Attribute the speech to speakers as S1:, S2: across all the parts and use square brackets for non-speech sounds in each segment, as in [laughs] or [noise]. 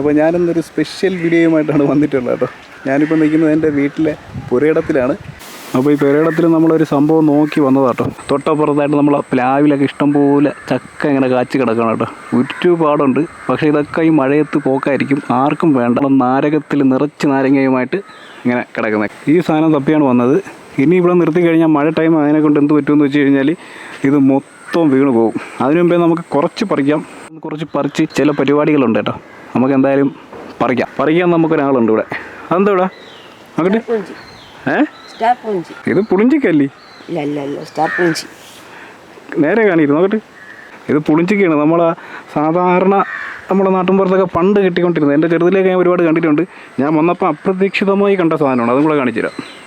S1: അപ്പോൾ ഞാനിന്നൊരു സ്പെഷ്യൽ വീഡിയോയുമായിട്ടാണ് വന്നിട്ടുള്ളത് കേട്ടോ. ഞാനിപ്പോൾ നിൽക്കുന്നത് എന്റെ വീട്ടിലെ പുരയിടത്തിലാണ്. അപ്പോൾ ഈ പുരയിടത്തിൽ നമ്മളൊരു സംഭവം നോക്കി വന്നതാട്ടോ തൊട്ടപ്പുറത്തായിട്ട് നമ്മൾ പ്ലാവിലൊക്കെ ഇഷ്ടംപോലെ ചക്ക ഇങ്ങനെ കാച്ചി കിടക്കണം കേട്ടോ. ഒരുപാടുണ്ട്. പക്ഷേ ഇതൊക്കെ ഈ മഴയത്ത് പോക്കായിരിക്കും. ആർക്കും വേണ്ട. നാരകത്തിൽ നിറച്ച് നാരങ്ങയുമായിട്ട് ഇങ്ങനെ കിടക്കുന്നത് ഈ സാധനം തപ്പിയാണ് വന്നത്. ഇനി ഇവിടെ നിർത്തി കഴിഞ്ഞാൽ മഴ ടൈം അതിനെ കൊണ്ട് എന്ത് പറ്റുമെന്ന് വെച്ച് കഴിഞ്ഞാൽ ഇത് മൊത്തം വീണ് പോകും. അതിനു മുമ്പേ നമുക്ക് കുറച്ച് പറിക്കാം. കുറച്ച് പറിച്ച് ചില പരിപാടികളുണ്ട് കേട്ടോ. നമുക്ക് എന്തായാലും പറിക്കാം. പറിക്കാൻ നമുക്കൊരാളുണ്ട് ഇവിടെ. അതെന്താ ഇവിടെ? അങ്ങോട്ട്? ഏ? ഇത് പുളിഞ്ചിക്കല്ലേ? നേരെ കാണിയിരുന്നു. നോക്കട്ടെ ഇത് പുളിഞ്ചിക്കയാണ്. നമ്മളെ സാധാരണ നമ്മുടെ നാട്ടിൻപുറത്തൊക്കെ പണ്ട് കിട്ടിക്കൊണ്ടിരുന്നത്. എന്റെ ചെറുതിലേക്ക് ഞാൻ ഒരുപാട് കണ്ടിട്ടുണ്ട്. ഞാൻ വന്നപ്പോൾ അപ്രതീക്ഷിതമായി കണ്ട സാധനമാണ്. അതും കൂടെ കാണിച്ചു തരാം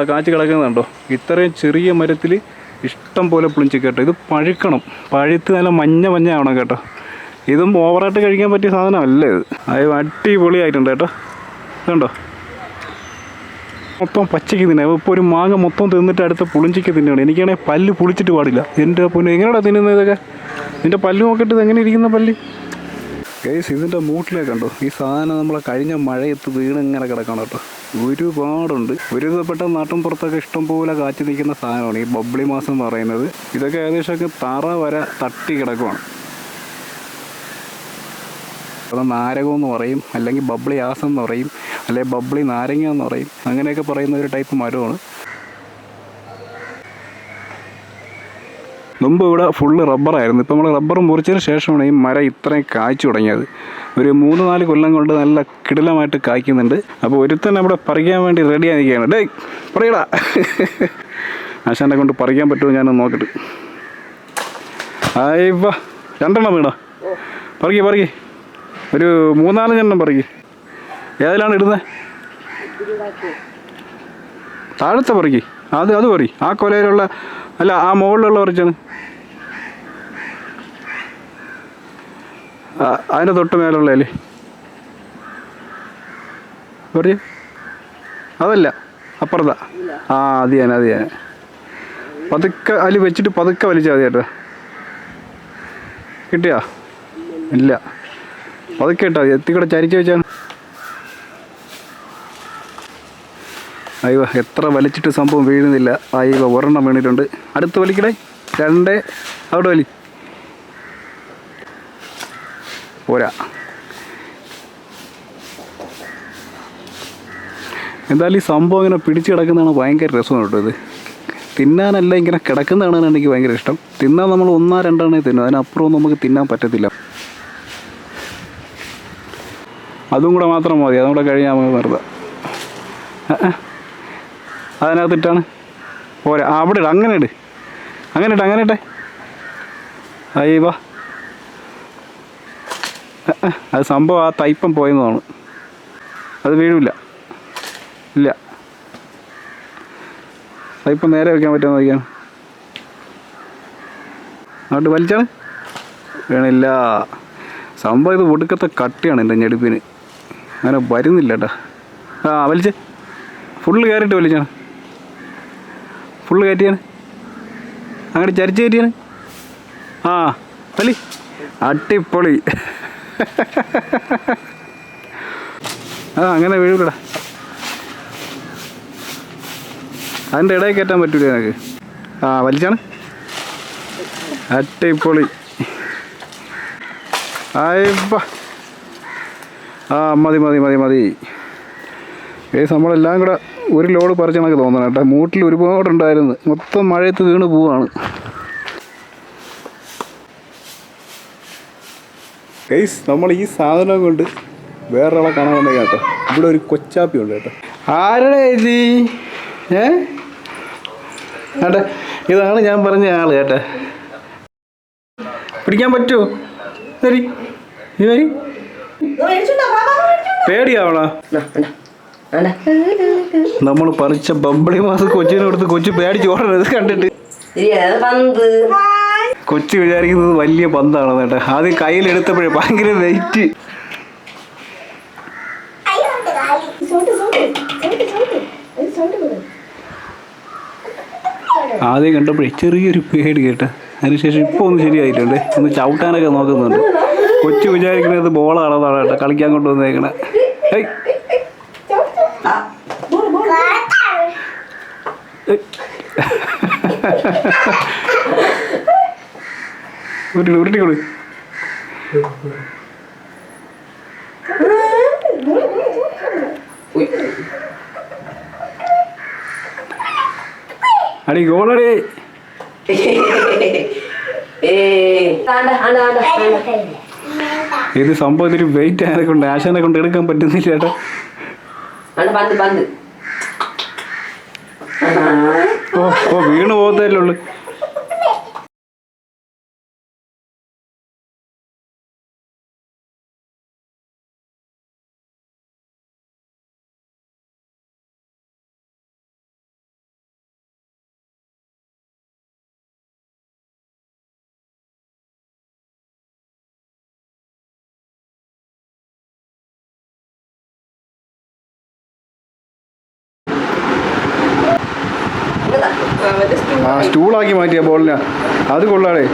S1: ആ കാച്ചു കിടക്കുന്നുണ്ടോ? ഇത്രയും ചെറിയ മരത്തിൽ ഇഷ്ടം പോലെ പുളിഞ്ചി കേട്ടോ. ഇത് പഴുക്കണം. പഴുത്ത് നല്ല മഞ്ഞ മഞ്ഞ ആവണം കേട്ടോ. ഇതും ഓവറായിട്ട് കഴിക്കാൻ പറ്റിയ സാധനമല്ല ഇത്? അത് അടിപൊളിയായിട്ടുണ്ട് കേട്ടോ. ഇതുണ്ടോ മൊത്തം പച്ചയ്ക്ക് തിന്നാ. ഇപ്പോൾ ഒരു മാങ്ങ മൊത്തം തിന്നിട്ട് അടുത്ത പുളിഞ്ചിക്ക് തിന്നുകയാണ് എനിക്കാണെങ്കിൽ പല്ല് പുളിച്ചിട്ട് പാടില്ല. എന്റെ പൊന്നു എങ്ങനെയാണ് തിന്നുന്നത് ഇതൊക്കെ? നിന്റെ പല്ല് നോക്കിയിട്ട് ഇത് എങ്ങനെ ഇരിക്കുന്ന പല്ല്? ഗൈസ് ഇതിന്റെ മൂട്ടിലേ കണ്ടോ? ഈ സാധനം നമ്മളെ കഴിഞ്ഞ മഴയത്ത് വീണ് ഇങ്ങനെ കിടക്കണം കേട്ടോ. ഒരുപാടുണ്ട്. ഒരുവിധപ്പെട്ട നാട്ടും പുറത്തൊക്കെ ഇഷ്ടം പോലെ കാച്ചു നിൽക്കുന്ന സാധനമാണ് ഈ ബബ്ലി മാസം എന്ന് പറയുന്നത്. ഇതൊക്കെ ഏകദേശമൊക്കെ തറ വരെ തട്ടി കിടക്കുവാണ്. അത് നാരകം എന്ന് പറയും അല്ലെങ്കിൽ ബബ്ലി ആസം എന്ന് പറയും അല്ലെങ്കിൽ ബബ്ലി നാരങ്ങ എന്ന് പറയും അങ്ങനെയൊക്കെ പറയുന്ന ഒരു ടൈപ്പ് മരമാണ്. മുമ്പ് ഇവിടെ ഫുള്ള് റബ്ബറായിരുന്നു ഇപ്പോൾ നമ്മൾ റബ്ബർ മുറിച്ചതിന് ശേഷമാണ് ഈ മരം ഇത്രയും കായ്ച്ചു തുടങ്ങിയത്. ഒരു മൂന്ന് നാല് കൊല്ലം കൊണ്ട് നല്ല കിടിലമായിട്ട് കായ്ക്കുന്നുണ്ട്. അപ്പോൾ ഒരുത്തൻ അവിടെ പറിക്കാൻ വേണ്ടി റെഡി ആയിരിക്കുകയാണ്. ഡേ പറയടാ. [laughs] ആശാനെ കൊണ്ട് പറിക്കാൻ പറ്റുമോ ഞാനൊന്ന് നോക്കട്ടെ. ആയിപ്പ രണ്ടെണ്ണം വീണോ? പറിക്കി പറിക്കി. ഒരു മൂന്നാലഞ്ചെണ്ണം പറിക്കി. ഏതിലാണ് ഇടുന്നത് താഴത്തെ പറിക്കി. അത് അത് പറി. ആ കൊലയിലുള്ള അല്ല ആ മുകളിലുള്ള പറിച്ചാണ്. അതിന്റെ തൊട്ട് മേലുള്ള അല്ലേ പറയൂ. അതല്ല അപ്പുറത്താ. ആ അത് ഞാൻ അത് ഞാൻ. പതുക്കെ അതിൽ വെച്ചിട്ട് പതുക്കെ വലിച്ചാൽ മതി കേട്ടോ. കിട്ടിയാ? ഇല്ല. പതുക്കെ ഇട്ടാ മതി. എത്തിക്കൂടെ ചരിച്ച് വെച്ചാണ് അയ്യോ എത്ര വലിച്ചിട്ട് സംഭവം വീഴുന്നില്ല. അയ്യോ ഒരെണ്ണം വീണിട്ടുണ്ട്. അടുത്ത് വലിക്കണേ. രണ്ട്. അവിടെ വലി. പോരാ. എന്തായാലും ഈ സംഭവം ഇങ്ങനെ പിടിച്ചു കിടക്കുന്നതാണ് ഭയങ്കര രസമാണ് കേട്ടോ ഇത്. തിന്നാനല്ല ഇങ്ങനെ കിടക്കുന്നതാണ് എനിക്ക് ഭയങ്കര ഇഷ്ടം. തിന്നാൻ നമ്മൾ ഒന്നോ രണ്ടെണ്ണേ തിന്നും അതിനപ്പുറം നമുക്ക് തിന്നാൻ പറ്റത്തില്ല. അതും കൂടെ മാത്രം മതി. അതും കൂടെ കഴിഞ്ഞാൽ നമുക്ക് ആ. അതിനകത്തിട്ടാണ് പോരാ. അവിടെ ഇട. അങ്ങനെ ഇട്. അങ്ങനെ ഇട്ട് അങ്ങനെ ഇട്ടെ അയ്യോ വാ. അത് സംഭവം ആ തൈപ്പം പോയെന്നാണ്. അത് വീഴില്ല ഇല്ല. തൈപ്പം നേരെ വെക്കാൻ പറ്റുമോ നോക്കിയാണ് അങ്ങോട്ട് വലിച്ചാണ്. വീണില്ല. സംഭവം ഇത് ഒടുക്കത്തെ കട്ടിയാണ് എന്റെ ഞെടുപ്പിന്. അങ്ങനെ വരുന്നില്ല കേട്ടോ ആ വലിച്ച്. ഫുള്ള് കയറിയിട്ട് വലിച്ചാണ്. ഫുള്ള് കയറ്റിയാണ്. അങ്ങോട്ട് ചരിച്ച് കയറ്റിയാണ്. ആ വലി അട്ടിപ്പൊളി ആ അങ്ങനെ വീഴൂലടാ. അതിന്റെ ഇടയിൽ കയറ്റാൻ പറ്റൂല എനിക്ക് ആ വലിച്ചാണ്. അട്ടിപ്പൊളി ആയിപ്പ. ആ മതി മതി മതി മതി. ഏസ് നമ്മളെല്ലാം കൂടെ ഒരു ലോഡ് പറിച്ചണക്ക് തോന്നണം കേട്ടോ. മൂട്ടിൽ ഒരുപാടുണ്ടായിരുന്നു. മൊത്തം മഴയത്ത് വീണ് പോവാണ്. ഗൈസ് നമ്മൾ ഈ സാധനം കൊണ്ട് വേറൊരാളെ കാണാൻ വന്നേ കേട്ടോ. ഇവിടെ ഒരു കൊച്ചാപ്പി ഉണ്ട് കേട്ടോ. ആരുടെ ഇത്? ഏ? കേട്ടെ ഇതാണ് ഞാൻ പറഞ്ഞ ആൾ കേട്ടെ. പിടിക്കാൻ പറ്റുമോ? ശരി നീ വരി പേടിയാവണോ നമ്മൾ പറിച്ച ബമ്പിളി മാസം കൊച്ചിനെ കൊടുത്ത് കൊച്ചു പേടിച്ച് ഓടണത് കണ്ടിട്ട്. കൊച്ചു വിചാരിക്കുന്നത് വലിയ പന്താണ് കേട്ടോ. ആദ്യം കയ്യിലെടുത്തപ്പോഴേ ഭയങ്കര വെയിറ്റ് ആദ്യം കണ്ടപ്പോഴേ ചെറിയൊരു പേടി കേട്ടോ. അതിനുശേഷം ഇപ്പോൾ ഒന്ന് ശരിയായിട്ടുണ്ട്. ഒന്ന് ചവിട്ടാനൊക്കെ നോക്കുന്നുണ്ട്. കൊച്ചു വിചാരിക്കുന്നത് ബോളാണെന്നാണ് കേട്ടോ കളിക്കാൻ കൊണ്ടുവന്നേക്കണേ. ഏയ്. ഏയ്. ഉരുട്ടി ഉരുട്ടിക്കൊടു അടി ഗോളടി ഇത് സംഭവം ഇതിൽ വെയിറ്റ് ആയത് കൊണ്ട് ആശാനെ കൊണ്ട് എടുക്കാൻ പറ്റുന്നില്ല ചേട്ടാ ഓ ഓ വീണ് പോകത്തല്ലേ ഉള്ളു. ആ സ്റ്റൂളാക്കി മാറ്റിയ ബോളിനാ അത് കൊള്ളാടേ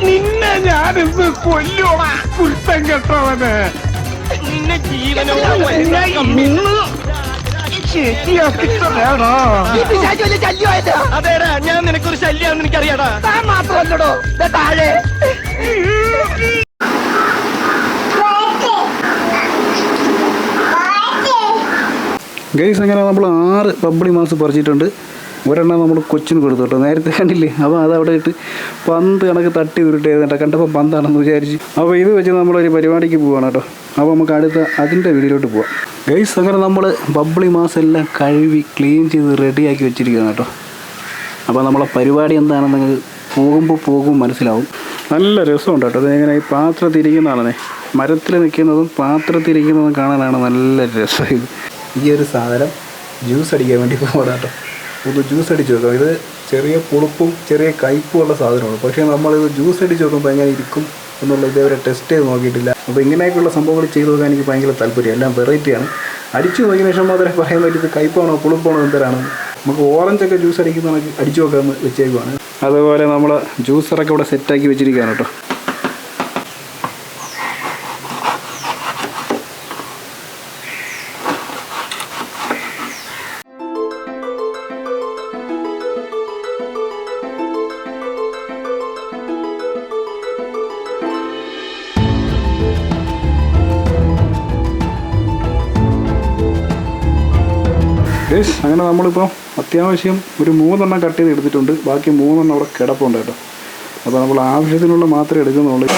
S2: നിന്നെ ഞാനിന്ന് കൊല്ലോടാ കുരുത്തം കെട്ടവന്. നിന്നെ അതേടാ ഞാൻ നിനക്കൊരു ശല്യാന്ന് എനിക്കറിയാടാ. താൻ മാത്രമല്ലടോ. താഴെ.
S1: ഗൈസ് അങ്ങനെ നമ്മൾ ആറ് പബ്ബിളി മാസ് പറിച്ചിട്ടുണ്ട്. ഒരെണ്ണം നമ്മൾ കൊച്ചിന് കൊടുത്തു കേട്ടോ നേരത്തെ കണ്ടില്ലേ? അപ്പോൾ അത് അവിടെ ഇട്ട് പന്ത് കണക്ക് തട്ടി ഉരുട്ടി കേട്ടോ കണ്ടപ്പോൾ പന്താണെന്ന് വിചാരിച്ച്. അപ്പോൾ ഇത് വെച്ച് നമ്മളൊരു പരിപാടിക്ക് പോവാണ് കേട്ടോ. അപ്പോൾ നമുക്ക് അടുത്ത അതിന്റെ വീഡിയോയിലോട്ട് പോവാം. ഗൈസ് അങ്ങനെ നമ്മൾ ബബ്ളി മാസം എല്ലാം കഴുകി ക്ലീൻ ചെയ്ത് റെഡിയാക്കി വെച്ചിരിക്കുകയാണ് കേട്ടോ. അപ്പോൾ നമ്മളെ പരിപാടി എന്താണെന്ന് പോകുമ്പോൾ പോകും മനസ്സിലാവും. നല്ല രസമുണ്ട് കേട്ടോ. അതിങ്ങനെ ഈ പാത്രത്തിരിക്കുന്നതാണെന്നേ മരത്തിൽ നിൽക്കുന്നതും പാത്രത്തിരിക്കുന്നതും കാണാനാണ് നല്ല രസം ഇത്. ഈ ഒരു സാധനം ജ്യൂസ് അടിക്കാൻ വേണ്ടി പോകാം കേട്ടോ. ഒന്ന് ജ്യൂസ് അടിച്ച് വെക്കാം. ഇത് ചെറിയ പുളിപ്പും ചെറിയ കയ്പ്പും ഉള്ള സാധനമാണ്. പക്ഷേ നമ്മളിത് ജ്യൂസ് അടിച്ച് വെക്കുമ്പോൾ എങ്ങനെ ഇരിക്കും എന്നുള്ള ഇതേവരെ ടെസ്റ്റ് ചെയ്ത് നോക്കിയിട്ടില്ല. അപ്പോൾ ഇങ്ങനെയൊക്കെയുള്ള സംഭവങ്ങൾ ചെയ്ത് നോക്കാൻ എനിക്ക് ഭയങ്കര താല്പര്യം. എല്ലാം വെറൈറ്റിയാണ് അടിച്ചു നോക്കിയ ശേഷം മാത്രമേ പറയാൻ പറ്റിയത് കയ്പ്പാണോ പുളിപ്പാണോ എന്തരാണ്. നമുക്ക് ഓറഞ്ചൊക്കെ ജ്യൂസ് അടിക്കുന്ന അടിച്ചു നോക്കാമെന്ന് വെച്ചേക്കുവാണ്. അതുപോലെ നമ്മൾ ജ്യൂസറൊക്കെ ഇവിടെ സെറ്റാക്കി വെച്ചിരിക്കുകയാണ് കേട്ടോ. യെസ് അങ്ങനെ നമ്മളിപ്പോൾ അത്യാവശ്യം ഒരു മൂന്നെണ്ണം കട്ട് ചെയ്ത് എടുത്തിട്ടുണ്ട്. ബാക്കി മൂന്നെണ്ണം അവിടെ കിടപ്പുണ്ട് കേട്ടോ. അപ്പോൾ നമ്മൾ ആവശ്യത്തിനുള്ള മാത്രമേ എടുക്കുന്നുള്ളൂ.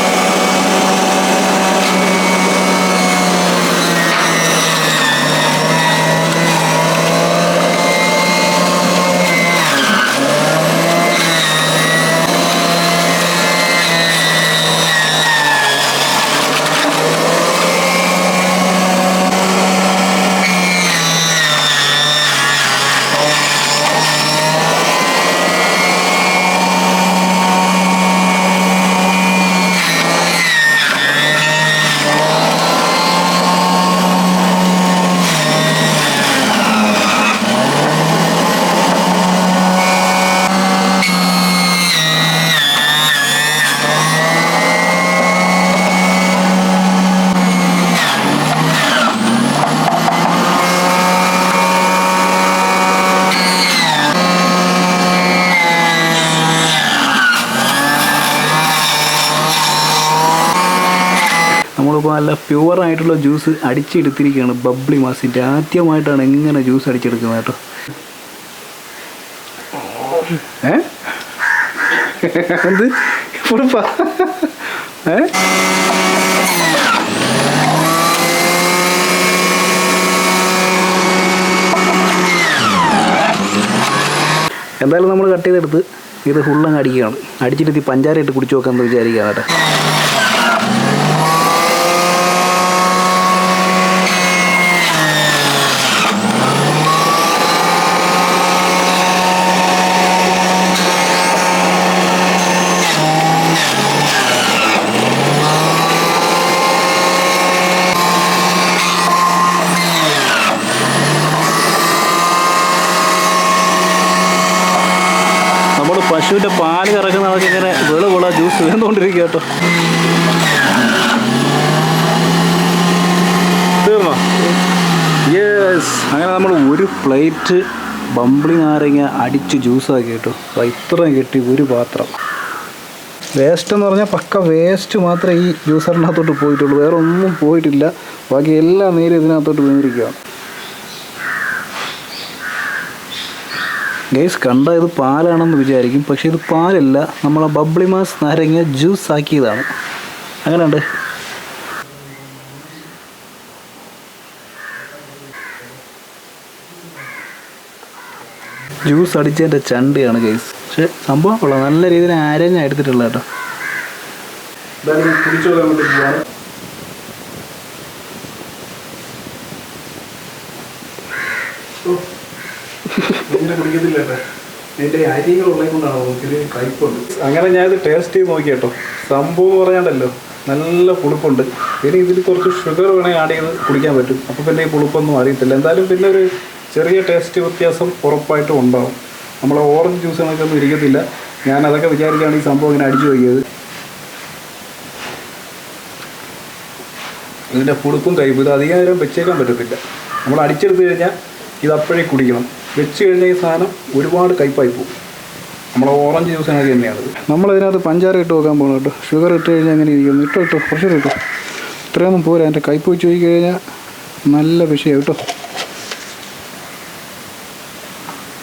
S1: നമ്മളിപ്പോൾ നല്ല പ്യുവർ ആയിട്ടുള്ള ജ്യൂസ് അടിച്ചെടുത്തിരിക്കുകയാണ് ബബ്ലി മാസിന്റെ ആദ്യമായിട്ടാണ് എങ്ങനെ ജ്യൂസ് അടിച്ചെടുക്കുന്നത് കേട്ടോ. എന്ത്? ഏ? എന്തായാലും നമ്മൾ കട്ട് ചെയ്തെടുത്ത് ഇത് ഫുള്ളങ്ങ് അടിക്കുകയാണ്. അടിച്ചിട്ട് ഇത് പഞ്ചാരയിട്ട് കുടിച്ചു നോക്കാമെന്ന് വിചാരിക്കുകയാണ് കേട്ടോ. പശുവിന്റെ പാൽ കറക്കുന്ന അതൊക്കെ ഇങ്ങനെ വെളുവുള്ള ജ്യൂസ് വീർന്നുകൊണ്ടിരിക്കുക കേട്ടോ. തീർന്നോ? യെസ് അങ്ങനെ നമ്മൾ ഒരു പ്ലേറ്റ് ബംബ്ലിങ് നാരങ്ങ അടിച്ച് ജ്യൂസാക്കി കേട്ടോ. അപ്പോൾ ഇത്രയും കിട്ടി ഒരു പാത്രം. വേസ്റ്റ് എന്ന് പറഞ്ഞാൽ പക്ക വേസ്റ്റ് മാത്രമേ ഈ ജ്യൂസറിനകത്തോട്ട് പോയിട്ടുള്ളൂ. വേറെ ഒന്നും പോയിട്ടില്ല. ബാക്കി എല്ലാ നീരും ഇതിനകത്തോട്ട് വീണിരിക്കുകയാണ് ഗൈസ് കണ്ട ഇത് പാലാണെന്ന് വിചാരിക്കും. പക്ഷേ ഇത് പാലല്ല. നമ്മളെ ബബ്ലി മാസ് നാരങ്ങ ജ്യൂസ് ആക്കിയതാണ്. അങ്ങനെയുണ്ട്. ജ്യൂസ് അടിച്ചതിന്റെ ചണ്ടിയാണ് ഗൈസ് പക്ഷെ സംഭവം കൊള്ളാം. നല്ല രീതിയിൽ ആരഞ്ഞ എടുത്തിട്ടുള്ള കേട്ടോ. കുടിച്ചു നിന്റെ കുടിക്കത്തില്ല കേട്ടോ. എന്റെ അരികളുള്ളത് കൊണ്ടാണ് നമുക്കൊരു കയ്പുണ്ട് അങ്ങനെ ഞാൻ ഇത് ടേസ്റ്റ് ചെയ്ത് നോക്കി കേട്ടോ. സംഭവം പറയാണ്ടല്ലോ നല്ല പുളിപ്പുണ്ട്. ഇനി ഇതിൽ കുറച്ച് ഷുഗർ വേണമെങ്കിൽ ആഡ് ചെയ്ത് കുടിക്കാൻ പറ്റും. അപ്പോൾ പിന്നെ ഈ പുളിപ്പൊന്നും അറിയത്തില്ല. എന്തായാലും പിന്നെ ഒരു ചെറിയ ടേസ്റ്റ് വ്യത്യാസം ഉറപ്പായിട്ടും ഉണ്ടാവും. നമ്മളെ ഓറഞ്ച് ജ്യൂസ് കണക്കൊന്നും ഇരിക്കത്തില്ല. ഞാൻ അതൊക്കെ വിചാരിച്ചാണ് ഈ സംഭവം ഇങ്ങനെ അടിച്ചു നോക്കിയത് ഇതിന്റെ പുളിപ്പും കയ്പും ഇത് അധികം നേരം വെച്ചേക്കാൻ പറ്റത്തില്ല. നമ്മൾ അടിച്ചെടുത്ത് കഴിഞ്ഞാൽ ഇത് അപ്പോഴേ കുടിക്കണം. വെച്ച് കഴിഞ്ഞാൽ ഈ സാധനം ഒരുപാട് കയ്പായി പോകും. നമ്മൾ ഓറഞ്ച് ജ്യൂസ് കണക്ക് തന്നെയാണ് നമ്മൾ ഇതിനകത്ത് പഞ്ചാര ഇട്ട് നോക്കാൻ പോകണം കേട്ടോ. ഷുഗർ ഇട്ട് കഴിഞ്ഞാൽ അങ്ങനെ ഇരിക്കുന്നു ഇട്ടോ ഇട്ടോ പ്രഷർ ഇട്ടോ ഇത്രയൊന്നും പോരാ. എന്റെ കയ്പ് വെച്ച് നോക്കി കഴിഞ്ഞാൽ നല്ല വിഷയം കേട്ടോ.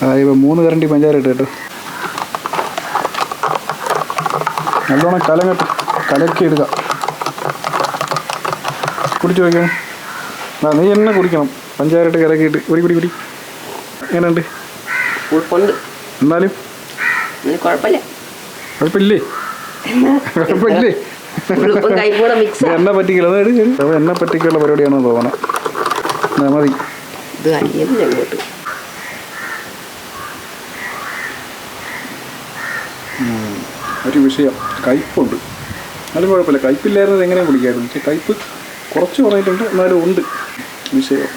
S1: അതായത് മൂന്ന് കരണ്ടി പഞ്ചാര ഇട്ട് കേട്ടോ. നല്ലോണം കലം കേട്ടോ കലക്കി എടുക്കാം. കുടിച്ചു വയ്ക്കണം നീ എന്നെ കുടിക്കണം. പഞ്ചായത്ത് കിടക്കിയിട്ട് കുടി കുടി കുടി. എങ്ങനെയുണ്ട്?
S3: ഉൾപ്പുണ്ട്
S1: എന്നാലും?
S3: കുഴപ്പമില്ല.
S1: എന്നെ? പറ്റിക്കില്ല അതായത് അത് എന്നെ പറ്റിക്കുള്ള തോന്നണം. എന്നാ മതി. ഒരു വിഷയം. കയ്പുണ്ട് എന്നാലും കുഴപ്പമില്ല. കയ്പില്ലായിരുന്നത് എങ്ങനെയാണ് കുടിക്കായിരുന്നു? പക്ഷേ കയ്പ് കുറച്ച് കുറഞ്ഞിട്ടുണ്ട്. എന്നാലും ഉണ്ട് വിഷയം.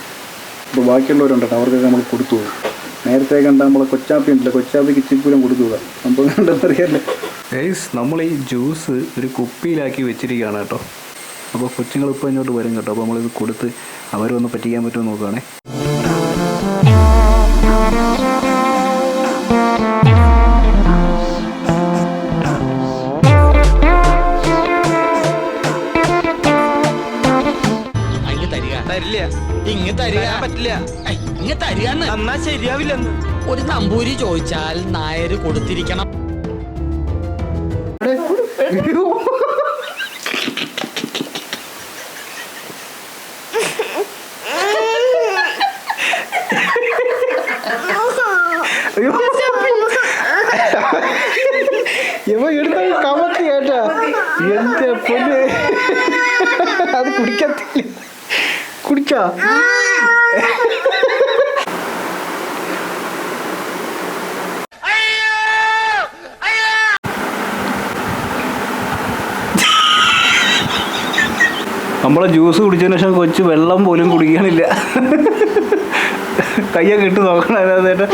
S1: ഇപ്പോൾ ബാക്കിയുള്ളവരുണ്ടോ അവർക്കൊക്കെ നമ്മൾ കൊടുത്തു. പോകും നേരത്തെ കണ്ട നമ്മളെ കൊച്ചാപ്പി ഉണ്ടല്ലോ കൊച്ചാപ്പിക്ക് ഇച്ചിരിക്കൂലം കൊടുക്കുക സംഭവം കണ്ടെന്ന് കണ്ടെന്നറിയാല്ലേ ഗൈസ് നമ്മൾ ഈ ജ്യൂസ് ഒരു കുപ്പിയിലാക്കി വെച്ചിരിക്കുകയാണ് കേട്ടോ. അപ്പോൾ കൊച്ചുങ്ങൾ ഇപ്പോൾ ഇങ്ങോട്ട് വരും കേട്ടോ. അപ്പോൾ നമ്മളിത് കൊടുത്ത് അവരൊന്ന് പറ്റിക്കാൻ പറ്റുമോ നോക്കുകയാണേ
S2: ഇങ്ങ് തരിക. പറ്റില്ല. എന്നാ ശരിയാവില്ലെന്ന്. ഒരു നമ്പൂരി ചോദിച്ചാൽ നായര് കൊടുത്തിരിക്കണം.
S1: ഇവ എടുത്ത കമത്തി കേട്ടാ. എന്റെ പൊന്ന്. അത് കുടിക്കത്തില്ല. കുടിക്കാ നമ്മളെ ജ്യൂസ് കുടിച്ചതിന് ശേഷം കൊച്ചു വെള്ളം പോലും കുടിക്കണില്ല കയ്യൊക്കെ ഇട്ട് നോക്കണം അതിനകത്തേട്ട്.